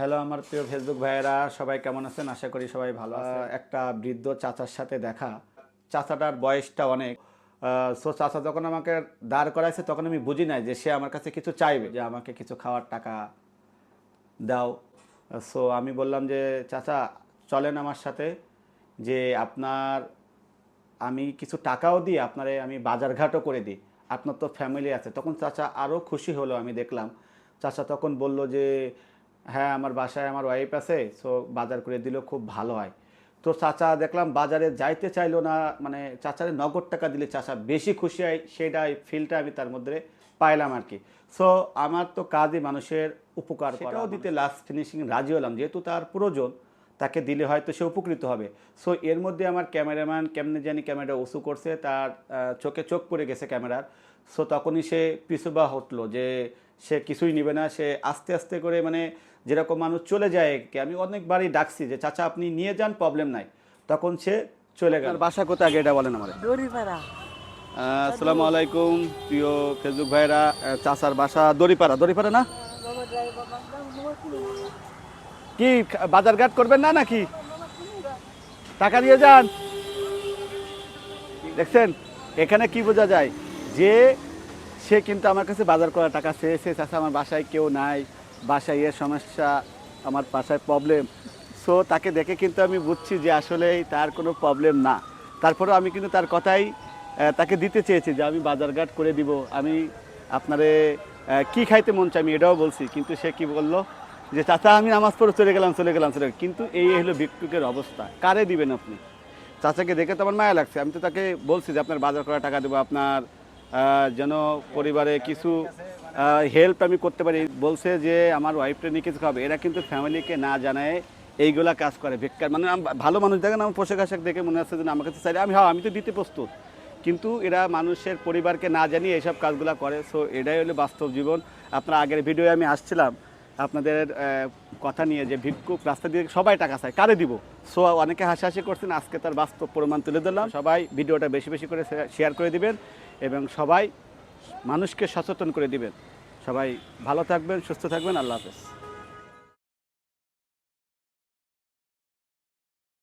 Hello আমার প্রিয় Facebook ভাইয়েরা সবাই কেমন আছেন? আশা করি সবাই ভালো একটা বৃদ্ধ চাচার সাথে দেখা। চাচাটার বয়সটা অনেক। সো চাচা যখন আমাকে দাঁড় করাইছে তখন আমি বুঝি নাই যে সে আমার কাছে কিছু চাইবে যে আমাকে কিছু খাওয়ার টাকা দাও। সো আমি বললাম যে চাচা চলেন আমার সাথে যে আপনার আমি কিছু টাকাও দিই আপনারে আমি বাজারঘাটও করে দিই। আপনার তো ফ্যামিলি আছে। তখন চাচা আরও খুশি হলো আমি দেখলাম। চাচা তখন বলল যে হ্যাঁ আমার বাসায় আমার ওয়াইফ আছে সো বাজার করে দিলেও খুব ভালো হয়। তো চাচা দেখলাম বাজারে যাইতে চাইলো না মানে চাচারে নগদ টাকা দিলে চাচা বেশি খুশি হয় সেটা ফিলটা আমি তার মধ্যে পাইলাম আর কি সো আমার তো কাজই মানুষের উপকার সেটাও দিতে লাস্ট ফিনিশিং রাজি হলাম যেহেতু তার প্রয়োজন তাকে দিলে হয়তো সে উপকৃত হবে। সো এর মধ্যে আমার ক্যামেরাম্যান কেমনে জানি ক্যামেরা উঁচু করছে তার চোখে চোখ পড়ে গেছে ক্যামেরার সো তখনই সে পিছুবা হটলো যে সে কিছুই নেবে না সে আস্তে আস্তে করে মানে যেরকম মানুষ চলে যায় কি আমি অনেকবারই ডাকছি যে চাচা আপনি নিয়ে যান প্রবলেম নাই। তখন সে চলে গেল। বাসা কোথায়? আগে এটা বলেন আমার। আসসালামু আলাইকুম প্রিয় ফেসবুক ভাইরা। চাচার বাসা দড়িপাড়া। দড়িপাড়া না? কি বাজার ঘাট করবেন না নাকি? টাকা দিয়ে যান। দেখছেন? এখানে কি বোঝা যায়? যে সে কিন্তু আমার কাছে বাজার করার টাকা চেয়েছে চাষা আমার বাসায় কেউ নাই, বাসায় এর সমস্যা, আমার বাসায় প্রবলেম সো তাকে দেখে কিন্তু আমি বুঝছি যে আসলেই তার কোনো প্রবলেম না। তারপরেও আমি কিন্তু তার কথাই তাকে দিতে চেয়েছি যে আমি বাজারঘাট করে দিব। আমি আপনারে কি খাইতে মন চাই আমি এটাও বলছি। কিন্তু সে কি বলল যে, চাচা, আমি নামাজ পড়ে চলে গেলাম চলে গেলাম, চলে। কিন্তু এই হলো ভিক্ষুকের অবস্থা। কারে দিবেন আপনি? চাচাকে দেখে তো আমার মায়া লাগছে। আমি তো তাকে বলছি যে, আপনার বাজার করা টাকা দেবো, আপনার যেন পরিবারে কিছু হেল্প আমি করতে পারি। বলছে যে, আমার ওয়াইফটা নিয়ে কিছু খাবে এরা কিন্তু ফ্যামিলিকে না জানায়, এইগুলা কাজ করে। ভিক্ষার মানে ভালো মানুষ দেখেন, আমার পোশাক আশাক দেখে মনে হচ্ছে যে, আমার কাছে চাইলে আমি হ্যাঁ আমি তো দিতে প্রস্তুত। কিন্তু এরা মানুষের পরিবারকে না জানিয়ে এইসব কাজগুলো করে। সো এটাই হলো বাস্তব জীবন। আপনার আগের ভিডিওয়ে আমি আসছিলাম। আপনাদের কথা নিয়ে যে ভিক্ষুক রাস্তা দিয়ে সবাই টাকা চায়, কারে দিব? সো অনেকে হাসাহাসি করছেন, আজকে তার বাস্তব প্রমাণ তুলে ধরলাম। সবাই ভিডিওটা বেশি বেশি করে শেয়ার করে দিবেন এবং সবাই মানুষকে সচেতন করে দিবেন। সবাই ভালো থাকবেন, সুস্থ থাকবেন, আল্লাহ হাফেজ।